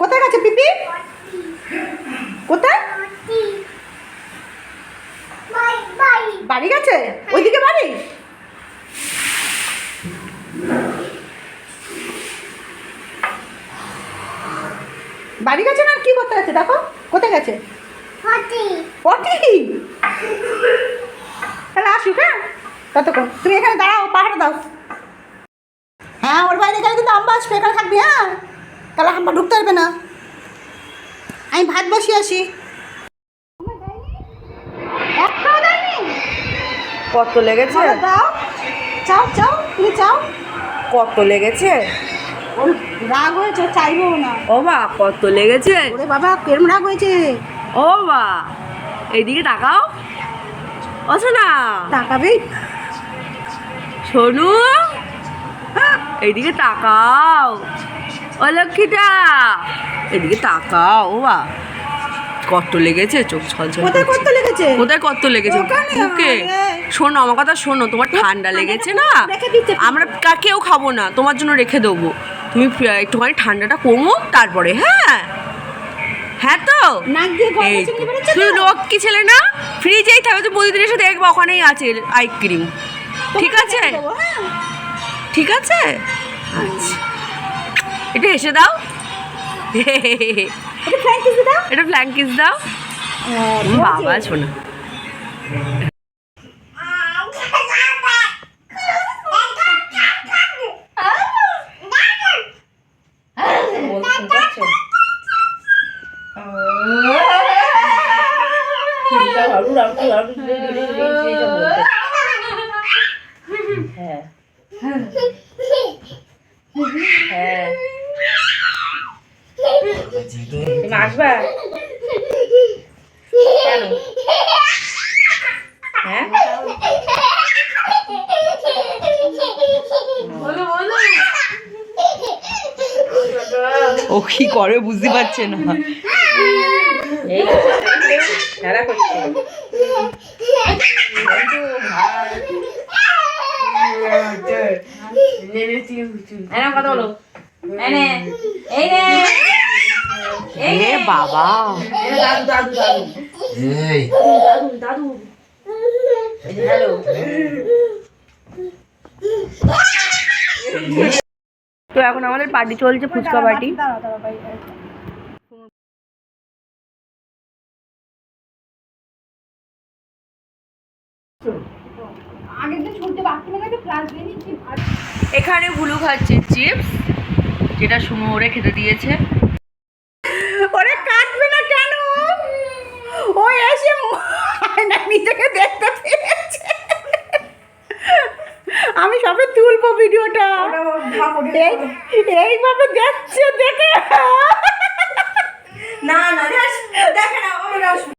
কোথায় গেছে পিপি? কোথায়? বাড়ি গেছে? ওইদিকে বাড়ি? বাড়ি গেছে না? কি করতে গেছে? দেখো, কোথায় গেছে? পটি। তাহলে আসুক হ্যাঁ? ততক্ষণ। তুমি এখানে দাঁড়াও পাহাড়ে দাও। হ্যাঁ ওর বাইরে গেলে কিন্তু আম্বা আসবে এখানে থাকবি হ্যাঁ? তাহলে আম্বা ঢুকতে পারবে না। আমি ভাত বসিয়ে আসি। কত লেগেছে? দাও। চাও চাও তুমি চাও। কত লেগেছে? রাগ হয়েছে ও চাইবেও না। ও মা কত লেগেছে? ওরে বাবা কেরম রাগ হয়েছে। ও মা এইদিকে তাকাও। অছো না তাকাবি সোনু এইদিকে তাকাও। ও লক্ষ্মীটা। এদিকে তাকাও ও বা কত লেগেছে চোখ ছলছল কোথায়। করতে লেগেছে? কোথায় কত লেগেছে? আরে। শোনো আমার কথা শোনো তোমার ঠান্ডা লেগেছে না আমরা কা- কেউ খাব না তোমার জন্য রেখে দেবো। তুমি একটুখানি ঠান্ডাটা কমুক তারপরে হ্যাঁ? হ্যাঁ তো? তো? লক্ষ্মী ছেলে না ফ্রিজেই থাকবে তুই প্রতিদিন এসে দেখব ওখানেই আছে আইসক্রিম ঠিক আছে? হ্যাঁ। ঠিক আছে? আচ্ছা। এটা এসে দাও। এটা ফ্র্যাঙ্ক কিস দাও। বাবা শোনা। হ্যাঁ। হ্যাঁ। তুমি আসবা? কেন? হ্যাঁ? ও কি করে বুঝতে পারছে না। এই খেলা করছে। কথা বলো। এনে এই এ বাবা। দাদু দাদু দাদু। এই। দাদু দাদু হ্যালো। তো এখন আমাদের পার্টি চলছে ফুচকা পার্টি। এখানে ভুলু খাচ্ছে চিপস যেটা সুমো ওরে খেতে দিয়েছে ওরে কাটবে না কেন ও এসে না নিজেকে দেখতে পেয়েছে আমি সবে তুলবো ভিডিওটা। এই- এইভাবে দেখছে দেখে। না না দেখে না